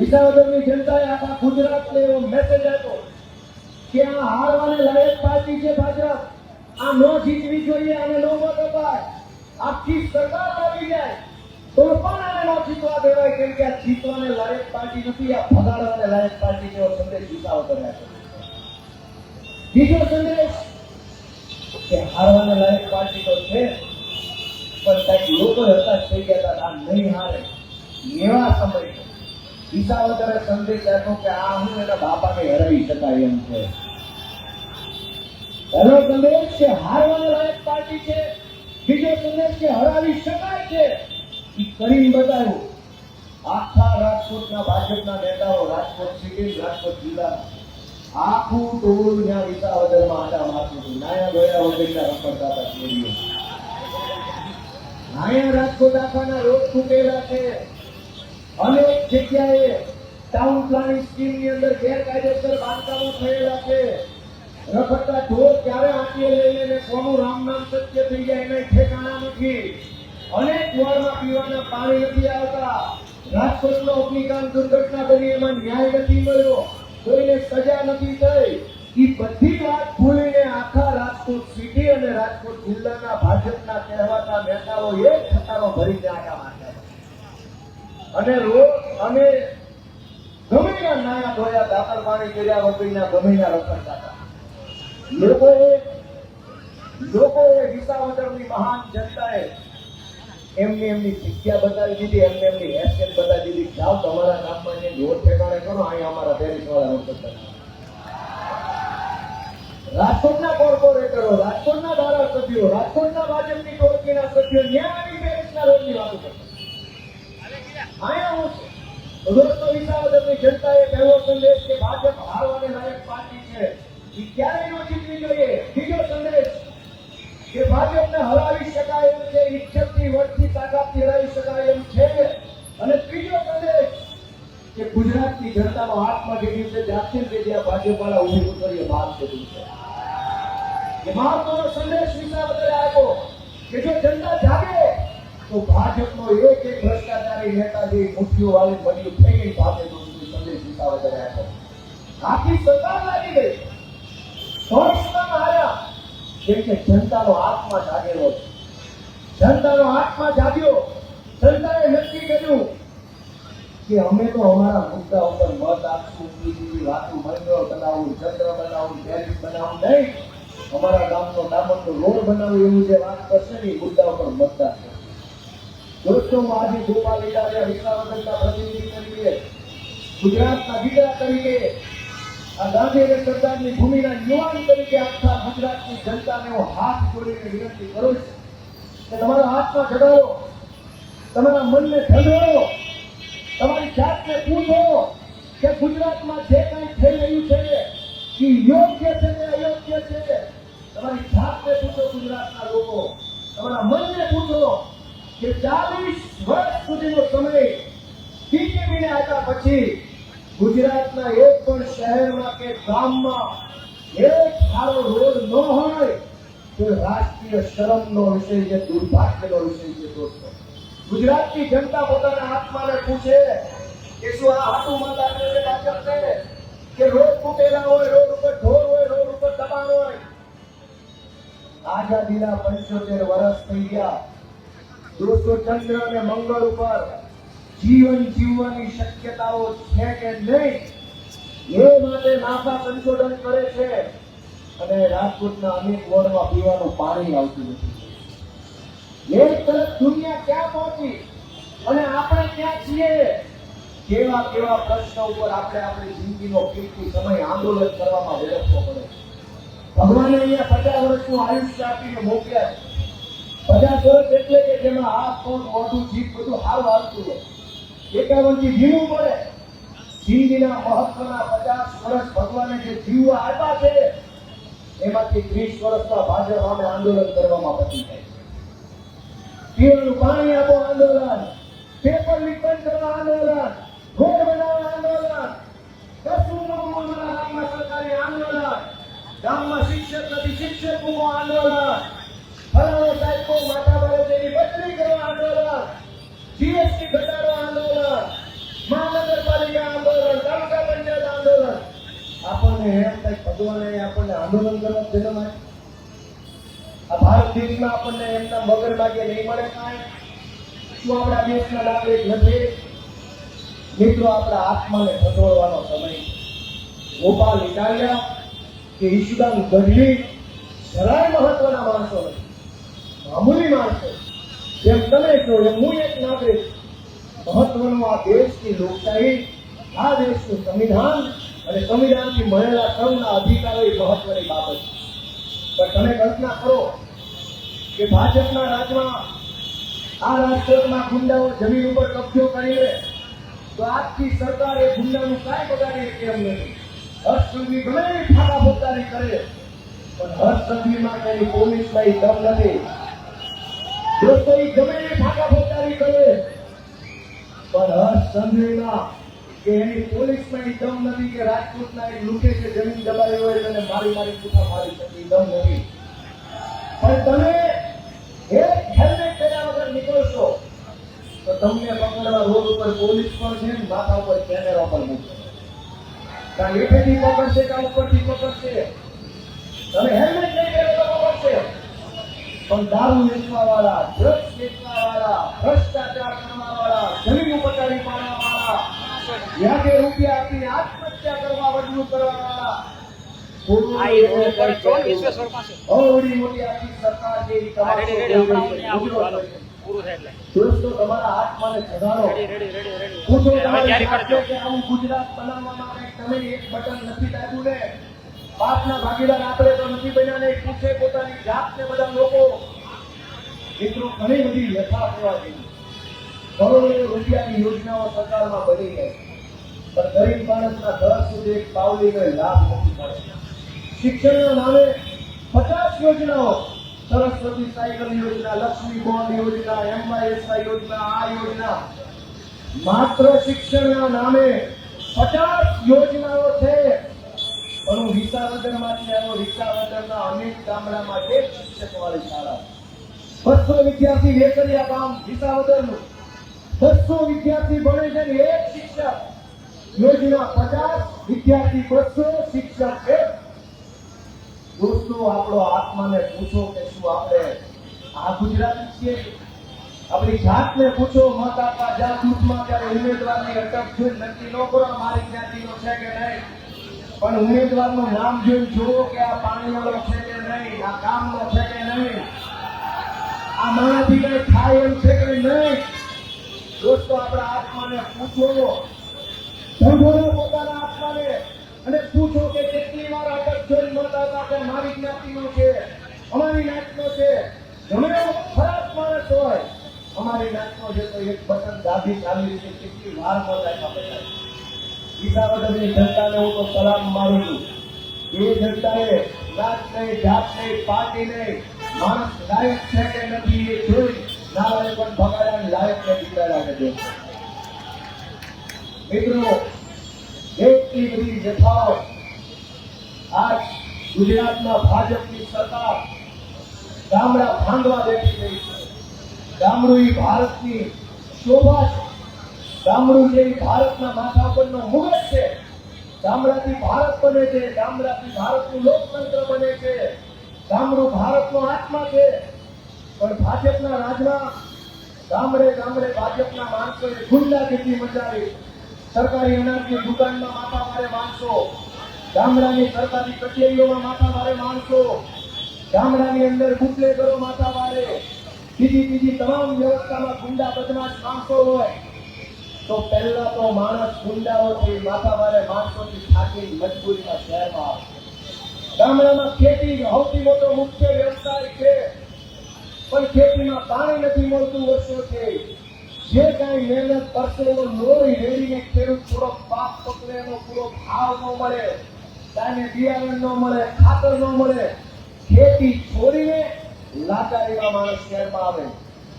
વિસાવદરની જનતાએ આખા ગુજરાતને એવો મેસેજ આપ્યો કે આ હારવાને લાયક પાર્ટી છે ભાજપ. આ ન જીતવી જોઈએ અને ન અપાય આખી સરકાર આવી જાય. તો પણ આને ન જીતવા દેવાય, કેમ કે આ જીતવાને લાયક પાર્ટી નથી, આ ભગાડવાને લાયક પાર્ટી જેવો સંદેશ વિસાવદર આપ્યો બીજો સંદેશ કે હારવાને લાયક પાર્ટી તો છે પણ કંઈક લોકો હતા થઈ ગયા હતા આ નહીં હારે. એવા સમય વિસાવદરે સંદેશ આપ્યો કે આ હું એના બાપાને હરાવી શકાય એમ છે. પહેલો સંદેશ કે હારવાને લાયક પાર્ટી છે. બીજો સંદેશ કે હરાવી શકાય છે. એ કરીને બતાવ્યું. આખા રાજકોટના ભાજપના નેતાઓ, રાજકોટ સિટી રાજકોટ જિલ્લાના આખું ટોળું ત્યાં વિસાવદરમાં આટા મારતું હતું. નાયા ગયા વગરના રખડતા હતા નાયા રાજકોટ આખાના રોગ તૂટેલા છે. અનેક જગ્યાએ ટાઉન પ્લાનિંગ સ્કીમની અંદર ગેરકાયદેસર બાંધકામો થયેલા છે. રખડતા ઢોર ક્યારે આંટીએ લઈ લઈને કોનું રામ નામ સત્ય થઈ જાય એને ઠેકાણા નથી. અનેક વારમાં પીવાના પાણી નથી આવતા. રાજકોટમાં અગ્નિકાંડ દુર્ઘટના બની, એમાં ન્યાય નથી મળ્યો. કોઈને સજા નથી થઈ. એ બધી વાત ભૂલીને આખા રાજકોટ સિટી અને રાજકોટ જિલ્લાના ભાજપના કહેવાતા નેતાઓ એક ખટારો ભરીને આટા માર્યા અને રોજ અમે ગમેના નાયા ધોયા દાતર પાણી કર્યા વગરના ગમેના રખડતા દાતા. લોકોએ લોકોએ વિસાવદરની મહાન જનતાએ એમની એમની જગ્યા બતાવી દીધી, એમને એમની હેસિયત બતાવી દીધી જાઓ તમારા ગામમાં જે રોડ ઠેકાણે કરો, અહીંયા અમારા પેરિસ વાળા રોડ બનાવો રાજકોટના કોર્પોરેટરો, રાજકોટના ધારાસભ્યો, રાજકોટના ભાજપની ટોળકીના સભ્યો ન્યાય પેરિસના રોડની વાતો કરતા આયા હું છું દોસ્તો વિસાવદરની જનતાએ પહેલો સંદેશ કે ભાજપ હારવાને લાયક પાર્ટી છે એ ક્યારે ન જીતવી જોઈએ બીજો સંદેશ કે ભાજપને હરાવી શકાય એમ છે ઈચ્છકથી વટથી તાકાતથી હરાવી શકાય એમ છે અને ત્રીજો સંદેશ કે ગુજરાતની જનતાનો હાથમાં જે દિવસે જાગશે તે જ્યાં ભાજપ વાળા ઊભી ઉતરીએ ભાગ કર્યું છે એ મહત્વનો સંદેશ વિસાવદરે આપ્યો કે જો જનતા જાગે તો ભાજપનો એક એક ભ્રષ્ટાચારી નેતા જે મુઠ્ઠીઓ વાળી બની થઈ ગઈ ભાજપ દોસ્તી સંદેશ વિસાવદરે છે. આખી સરકાર લાગી ગઈ. સ્વચ્છતામાં આવ્યા કેમ કે જનતાનો આત્મા જાગેલો છે. જનતાનો આત્મા જાગ્યો. જનતાએ નક્કી કર્યું કે અમે તો અમારા મુદ્દા ઉપર મત આપશું બીજી વાતો મંડળ બનાવવું ચંદ્ર બનાવવું પેરિસ બનાવવું નહીં. અમારા ગામનો ડામરનો રોડ બનાવવું એવું જે વાત કરશે ને મુદ્દા ઉપર મતદાર હું આજે ગોપાલ ઇટાલિયા વિસાવદરના પ્રતિનિધિ તરીકે. ગુજરાતના દીકરા તરીકે આ ગાંધી અને સરદારની ભૂમિના યુવાન તરીકે આખા ગુજરાતની જનતાને હું હાથ જોડીને વિનંતી કરું છું કે તમારા હાથમાં જગાડો, તમારા મનને ઠંડોળો તમારી જાતને પૂછો કે ગુજરાતમાં જે કંઈ થઈ રહ્યું છે એ યોગ્ય છે કે અયોગ્ય છે તમારી જાતને પૂછો ગુજરાતના લોકો, તમારા મનને પૂછો કે ચાલીસ વર્ષ સુધીનો સમય બીજેપીને આવ્યા પછી ગુજરાતના એક પણ શહેરમાં કે ગામમાં એક સારો રોડ ન હોય તો રાષ્ટ્રીય શરમનો વિષય છે, દુર્ભાગ્યનો વિષય છે, દોસ્તો. ગુજરાતની જનતા પોતાના આત્માને પૂછે કે શું આ હાટું માતા છે ભાજપને કે રોડ તૂટેલા હોય, રોડ ઉપર ઢોર હોય, રોડ ઉપર દબાણ હોય? આઝાદીના પંચોતેર વર્ષ થઈ ગયા. દોસ્તો, ચંદ્ર અને મંગળ ઉપર જીવન જીવવાની શક્યતાઓ છે કે નહીં? એ માટે નાસા સંશોધન કરે છે અને રાજકોટના અનેક વોર્ડમાં પીવાનું પાણી આવતું નથી. એક તરફ દુનિયા ક્યાં પહોંચી અને આપણે ક્યાં છીએ? કેવા કેવા પ્રશ્નો ઉપર આપણે આપણી જિંદગીનો કેટલી સમય આંદોલન કરવામાં વેડફવો પડે ભગવાને અહીંયા પચાસ વર્ષનું આયુષ્ય આપીને મોકલ્યા પચાસ વર્ષ આંદોલન કરવામાં પતી જાય આંદોલન. પેપર આંદોલન. રોડ આંદોલન. ગામમાં સરકારી આંદોલન. ગામમાં શિક્ષક નથી, શિક્ષક આંદોલન. મળે શું આપણા દેશના આપણા આત્માને ખતોડવાનો સમય ગોપાલ ઇટાલિયા કે ઈશુદાન ગઢવી, જરાય મહત્વના માણસો નથી. મામૂલી માણસો જેમ તમે છો એમ હું એક નાગરિક. મહત્વનો આ દેશની લોકશાહી, આ દેશનું સંવિધાન અને સંવિધાનથી મળેલા સૌના અધિકારો એ મહત્વની બાબત છે. પણ તમે કલ્પના કરો કે ભાજપના રાજમાં આ રાજકોટમાં ગુંડાઓ જમીન ઉપર કબજો કરી લે, તો આજથી સરકારે ગુંડાનું કાંઈ બગાડી શકે એમ નથી. હર્ષ ભલે ફાકા ફોજદારી કરે, પણ હર્ષ સંઘવીમાં તેની પોલીસ ઈ દમ નથી. દોસ્તો ફોજદારી કરે. પણ હર્ષ સંઘવીમાં કે એની પોલીસમાં એ દમ નથી કે રાજકોટના એ લૂંટે કે જમીન દબાવી હોય અને મારી મારી પૂઠા મારી શકે દમ નથી. પણ તમે એક હેલ્મેટ પહેર્યા વગર નીકળશો, તો તમને પકડવા રોડ ઉપર પોલીસ પણ છે ને માથા ઉપર કેમેરા પણ મૂકશે. કાં હેઠેથી પકડશે કાં ઉપરથી પકડશે. તમે હેલ્મેટ નહીં પહેરો તો પકડશે પણ દારૂ વેચવા વાળા ડ્રગ્સ વેચવા વાળા ભ્રષ્ટાચાર કરવા વાળા જમીન ઉપટાવી પાડવા વાળા વ્યાજે રૂપિયા આપી આત્મહત્યા કરવા વડલું કરવા વાળા દોસ્તો તમારા હાથમાં ગુજરાત બનાવવા માટે તમે એક બટન નથી દાબ્યું ને? પાપના ભાગીદાર આપણે તો નથી બન્યા નહીં પૂછે પોતાની જાતને બધા લોકો. મિત્રો, ઘણી બધી વ્યથા થવા જેવી કરોડો રૂપિયાની યોજનાઓ સરકારમાં બની ગઈ. પણ ગરીબ માણસના ઘર સુધી એક પાવલીનો લાભ નથી મળે શિક્ષણના નામે પચાસ યોજનાઓ. સરસ્વતી સાયકલ યોજના, લક્ષ્મી બોન્ડ યોજના, એમવાયએસઆઈ યોજના, આ યોજના. માત્ર શિક્ષણના નામે પચાસ યોજનાઓ છે. પણ હું વિસાવદરમાંથી આવ્યો વિસાવદરના અનેક ગામડામાં એક શિક્ષક વાળી શાળા બસો વિદ્યાર્થી વેકરિયા ગામ વિસાવદરનું બસો વિદ્યાર્થી ભણે છે ને એક શિક્ષક. યોજના પચાસ, વિદ્યાર્થી બસો, શિક્ષક એક. દોસ્તો, આપણો આત્માને પૂછો કે શું આપણે આ ગુજરાતી છીએ? આપણી જાતને પૂછો, મત આપવા જા જૂથમાં ત્યારે ઉમેદવારની અટક છે, નક્કી ન કરો, મારી જ્ઞાતિનો છે કે નહીં? પણ ઉમેદવારનું નામ જોઈ જુઓ કે આ પાણીવાળો છે કે નહીં, આ કામનો છે કે નહીં. આ મારાથી કઈ થાય એમ છે કે નહીં? દોસ્તો, આપણા આત્માને પૂછો. ભગવાને પોતાના આત્માને. અને પૂછો કે કેટલી વાર આગળ જોઈ મળતા આપવા કે મારી જ્ઞાતિનો છે, અમારી નાતનો છે. ગમે ખરાબ માણસ હોય અમારી નાતનો છે તો એક બટન દાબી ચાલી છે, કેટલી વાર મળતા બધાએ. વિસાવદરની જનતાને હું તો સલામ મારું છું. એ જનતાએ જાત નહીં જાત નહીં પાર્ટી નહીં, માણસ લાયક છે કે નથી એ જોઈ નારાયણ પણ ભગાડ્યા લાયક ને દીકરા દેશ મિત્રો, એટલી બધી જથાઓ આજ ગુજરાતમાં ભાજપની સરકાર ગામડા ભાંગવા બેઠી ગઈ છે. ગામડું ભારતની શોભા છે. ગામડું જેવી ભારતના માથા પરનો મુગટ છે ગામડાથી ભારત બને છે, ચામડાથી ભારતનું લોકતંત્ર બને છે ગામડું ભારતનો આત્મા છે. પણ ભાજપના રાજમાં ગામડે ગામડે ભાજપના માણસોએ ગુંડાગીરી મચાવી, સરકારી અનાજની દુકાનમાં માથા મારે માણસો, ગામડાની સરકારી કચેરીઓમાં માથા મારે માણસો, ગામડાની અંદર બુટલેગરો માથા મારે, બીજી બીજી તમામ વ્યવસ્થામાં ગુંડા બદમાશ માણસો હોય. તો પહેલા તો માણસ ગુંડાઓથી માથા વારે માણસોથી થાકી મજબૂરીમાં શહેરમાં આવે ગામડામાં ખેતી સૌથી મોટો મુખ્ય વ્યવસાય છે. પણ ખેતીમાં પાણી નથી મળતું વર્ષોથી. જે કાંઈ મહેનત કરશે એનો લોહી રેડીને ખેડૂત પૂરો પાક પકડે, એનો પૂરો ભાવ ન મળે તાને બિયારણ ન મળે, ખાતર ન મળે. ખેતી છોડીને લાચારીમાં માણસ શહેરમાં આવે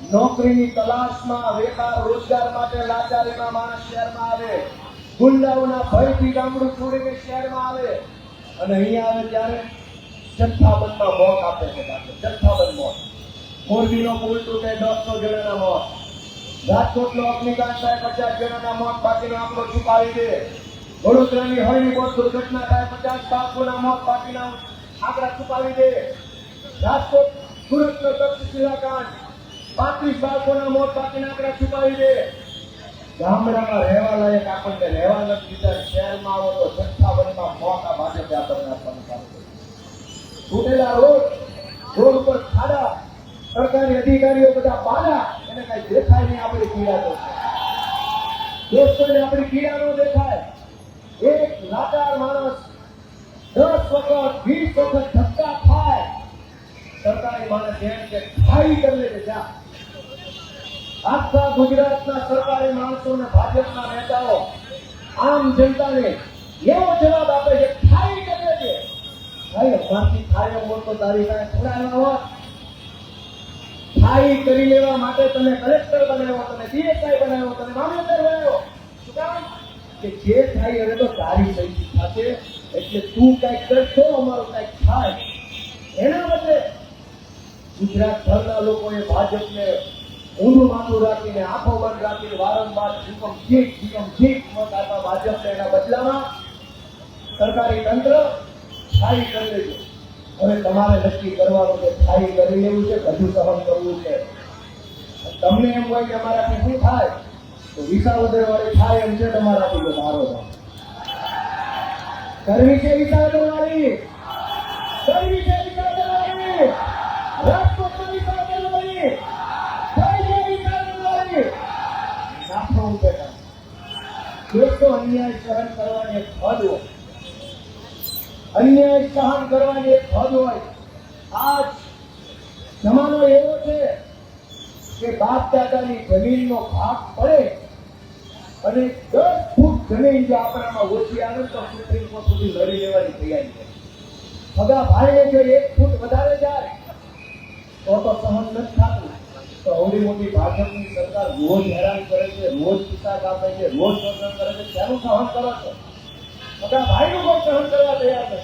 નોકરીની તલાશમાં, વેપાર, રોજગાર માટે લાચારીમાં માણસ શહેરમાં આવે. ગુંડાઓના ભયથી ગામડું છોડીને શહેરમાં આવે. અને અહીંયા આવે ત્યારે જથ્થાબંધમાં મોત આપે છે જથ્થાબંધ મોત. મોરબીનો પુલ તૂટે દોઢસો જણાના મોત. રાજકોટનો અગ્નિકાંડ થાય પચાસ જણાના મોત. બાકીનો આંકડો છુપાવી દે. વડોદરાની હળી મોત, દુર્ઘટના થાય પચાસ બાળકોના મોત. બાકીના આંકડા છુપાવી દે. રાજકોટ સુરતનો તક્ષશિલા કાંડ પાંત્રીસ બાળકોના મોત બાકીના આંકડા છુપાવી દે. ગામડામાં રહેવા લાયક આપણને રહેવા નથી દીધા, શહેરમાં આવો તો સત્તાવનમાં આ ભાજપે આપણને આપવાનું કામ તૂટેલા રોડ રોડ ઉપર ખાડા, સરકારી અધિકારીઓ બધા બાધા એને કઈ દેખાય નહીં આપણી પીડા તો દોસ્તોને આપણી પીડા ન દેખાય. એક લાચાર માણસ દસ વખત, વીસ વખત ધક્કા ખાય. સરકારી માણસ એમ કે, ખાઈ કરી લે જા. આખા ગુજરાતના સરકારી માણસોને ભાજપના નેતાઓ, આમ જનતાને એવો જવાબ આપે છે, ખાઈ કરે છે. ભાઈ ભારતી ખાય મોટો તારી પાસે થોડા હોત ખાઈ કરી લેવા માટે તમે કલેક્ટર બનાવ્યો, તમે પીએસઆઈ બનાવ્યો, તમે મામલતદાર બનાવ્યો. શું કામ? કે જે થાય હવે તો તારી સહી થશે, એટલે તું કંઈક કરશો, અમારું કંઈક થાય. એના બદલે ગુજરાત ભરના લોકોએ ભાજપને ઊંધું માથું રાખીને, આંખો બંધ રાખીને, વારંવાર હુકમ જીત હુકમ જીત મત આપ્યા ભાજપને એના બદલામાં સરકારી તંત્ર સ્થાયી કરી લેજો હવે તમારે નક્કી કરવાનું છે સ્થાયી કરી લેવું છે બધું સહન કરવું છે? તમને એમ હોય કે અમારાથી શું થાય? તો વિસાવદર વાળી થાય એમ છે તમારાથી તો મારો કરવી છે વિસાવદર વાળી કરવી છે અન્યાય સહન કરવાની એક હદ હોય. અન્યાય સહન કરવાની એક હોય. આજ જમાનો એવો છે કે બાપ દાદાની જમીનનો ભાગ પડે અને દસ ફૂટ જમીન જો આપણામાં ઓછી આવે તો સુપ્રીમ કોર્ટ સુધી લડી લેવાની તૈયારી છે સગા ભાઈને જો એક ફૂટ વધારે જાય. તો તો સહન નથી થતું. તો અવડી મોટી ભાજપની સરકાર રોજ હેરાન કરે છે, રોજ પિતા આપે છે, રોજ શોષણ કરે છે તેનું સહન કરો છો? બધા ભાઈનું પણ સહન કરવા તૈયાર છે?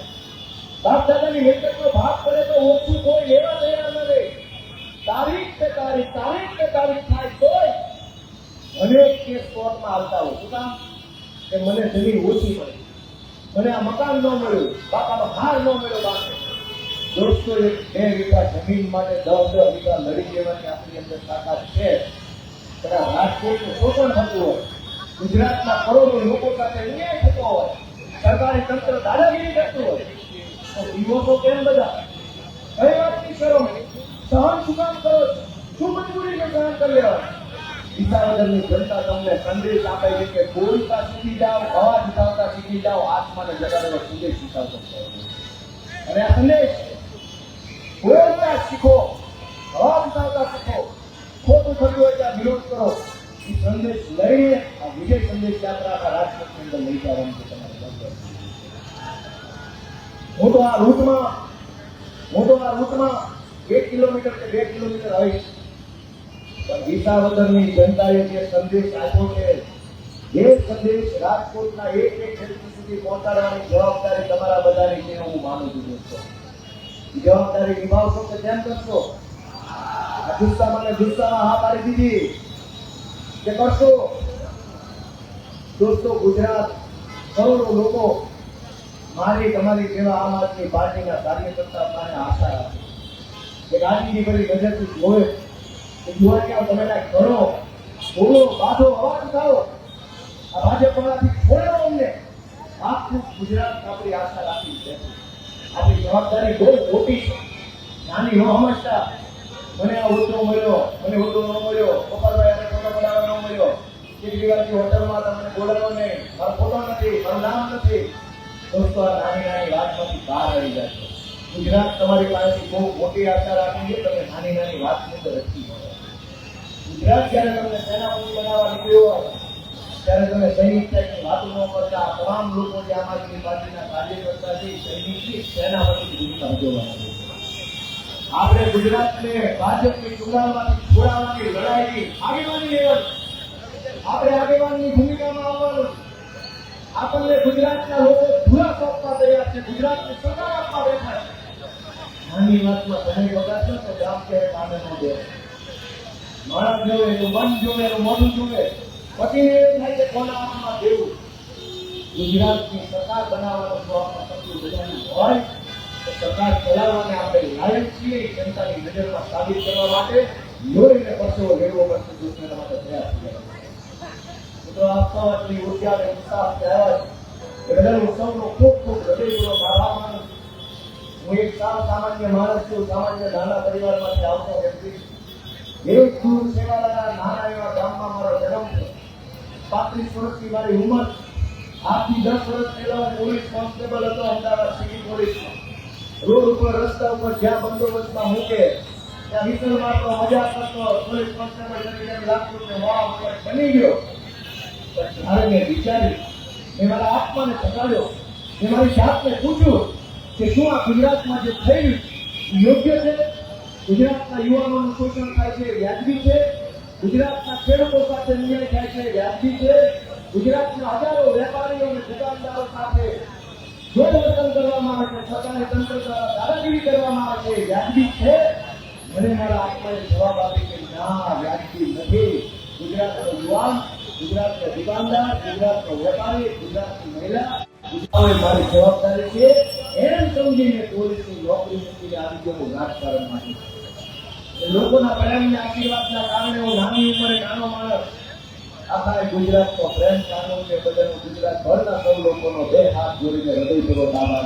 બાપ દાદાની મિલકતનો ભાગ પડે તો ઓછું કોઈ લેવા તૈયાર નથી. તારીખ કે તારીખ તારીખ કે તારીખ થાય તોય અનેક કેસ કોર્ટમાં આવતા હોય. શું કામ? કે મને જમીન ઓછી મળી. મને આ મકાન ન મળ્યું, બાપાનો હાર ન મળ્યો બાપે. દોસ્તો બે વીઘા જમીન માટે દસ દસ વીઘા લડી લેવાની આપણી અંદર તાકાત છે. કદાચ રાજકોટનું શોષણ થતું હોય, ગુજરાતના કરોડો લોકો સાથે અન્યાય થતો હોય, સરકારી તંત્ર દાદાગીરી કરતું હોય, તો યુવકો કેમ બધા? કઈ વાતની કરો? સહન શું કામ કરો શું મજબૂરીને સહન કરી લેવા વિસાવદરની જનતા તમને સંદેશ આપે છે કે બોલતા શીખી જાઓ, અવાજ ઉઠાવતા શીખી જાઓ, આત્માને જગાડવાનો સંદેશ શીખવતો અને આ સંદેશ શીખો અવાજ ઉઠાવતા શીખો ખોટું થતું હોય ત્યાં વિરોધ કરો. એ સંદેશ લઈને આ વિજય સંદેશ યાત્રા આ રૂટમાં હું આ રૂટમાં એક કિલોમીટર કે બે કિલોમીટર આવીશ પણ વિસાવદરની જનતાએ જે સંદેશ આપ્યો છે, એ સંદેશ રાજકોટના એક એક વ્યક્તિ સુધી પહોંચાડવાની જવાબદારી તમારા બધાની છે, હું માનું છું, દોસ્તો. જવાબદારી નિભાવશો કે કેમ કરશો. આ જુસ્સામાં મને જુસ્સામાં હા પાડી દીધી. કે કરશો? દોસ્તો, ગુજરાત કરોડો લોકો મારી તમારી જેવા આમ આદમી પાર્ટીના કાર્યકર્તા મને આશા રાખે કે ગાંધીજી કરી નજરથી જોવે. કે કે તમે કાંઈક કરો? બોલો, બાધો અવાજ ઉઠાવો. આ ભાજપમાંથી છોડ્યો અમને. આખું ગુજરાત આપણી આશા રાખી છે. આપણી જવાબદારી બહુ મોટી છે. નાની ન સમજતા. મને આ હોદ્દો મળ્યો, મને હોદ્દો ન મળ્યો ગોપાલભાઈ આને ફોટો બનાવવા ન મળ્યો. કેટલી વાર હોટલમાં તમને બોલાવો નહીં. મારો ફોટો નથી, મારું નામ નથી. દોસ્તો, આ નાની નાની વાતમાંથી બહાર આવી જાય ગુજરાત તમારી પાસેથી બહુ મોટી આશા રાખી છે તમે નાની નાની વાતની અંદર રચી ગુજરાત જ્યારે તમને સેનાપતિ બનાવવા નીકળ્યો ત્યારે તમે સૈનિક ટાઈપની વાતો ન કરતા તમામ લોકો જે આમ આદમી પાર્ટીના કાર્યકર્તા છે સૈનિકની સેનાપતિ ભૂમિકા ભજવવાના આપણે ગુજરાતને ભાજપની ચૂંટાડવાની છોડાવવાની લડાઈની આગેવાની લેવાની આપણે આગેવાનની ભૂમિકામાં આવવાનું. આપણને ગુજરાતના લોકો પૂરા સોંપવા તૈયાર છે, ગુજરાતને સરકાર આપવા બેઠા છે. નાની વાતમાં સમય બગાડશો તો ગામ કે કામે ન દે માણસ જોવે એનું મન જોવે એનું મોઢું જોવે. પછી એમ થાય કે સરકાર બનાવવાનો તો સરકાર ચલાવવાને આપણે લાયક છીએ, જનતાની નજરમાં સાબિત કરવા માટે. લોહીને પરસેવો મેળવો પડશે દુનિયાના માટે પ્રયાસ મિત્રો આપ સૌ આટલી અને ઉત્સાહ સૌનો ખૂબ ખૂબ હૃદયપૂર્વક આભાર હું એક સાવ સામાન્ય માણસ છું, સામાન્ય નાના પરિવારમાંથી આવતો વ્યક્તિ. એક દૂર સેવાલાના નાના એવા ગામમાં મારો જન્મ છે પાંત્રીસ વર્ષની મારી ઉંમર આજથી દસ વર્ષ પહેલા હું પોલીસ કોન્સ્ટેબલ હતો, અમદાવાદ સિટી પોલીસમાં. રોડ ઉપર, રસ્તા ઉપર જ્યાં બંદોબસ્તમાં મૂકે, ત્યાં વિસલમાં તો મજા કરતો, પોલીસ કોન્સ્ટેબલ તરીકે લાગતું કે વાહ બની ગયો. જ્યારે મેં વિચાર્યું, મેં મારા આત્માને ચકાડ્યો મેં મારી જાતને પૂછ્યું કે શું આ ગુજરાતમાં જે થઈ યોગ્ય છે? ગુજરાતના યુવાનોનું શોષણ થાય છે વ્યાજબી છે? ગુજરાતના ખેડૂતો સાથે અન્યાય થાય છે, વ્યાજબી છે. ગુજરાતના હજારો વેપારીઓ અને દુકાનદારો સાથે જોડવર્તન કરવામાં આવે છે, સરકારે તંત્ર દ્વારા દાદાગીરી કરવામાં આવે છે, વ્યાજબી છે. મને મારા આત્માએ જવાબ આપી કે ના, વ્યાજબી નથી. ગુજરાતનો યુવાન, ગુજરાતનો દુકાનદાર, ગુજરાતનો વેપારી, ગુજરાતની મહિલા. હવે મારી જવાબદારી છે એમ સમજીને પોલીસની નોકરી મૂકીને આવી ગયો રાજકારણ એ લોકોના પ્રેમના આશીર્વાદના કારણે હું નાની ઉંમરે નાનો માણસ આખા ગુજરાતનો પ્રેમ કાનૂન કે બધાનો ગુજરાત ભરના સૌ લોકોનો બે હાથ જોડીને હૃદયપૂર્વક આભાર.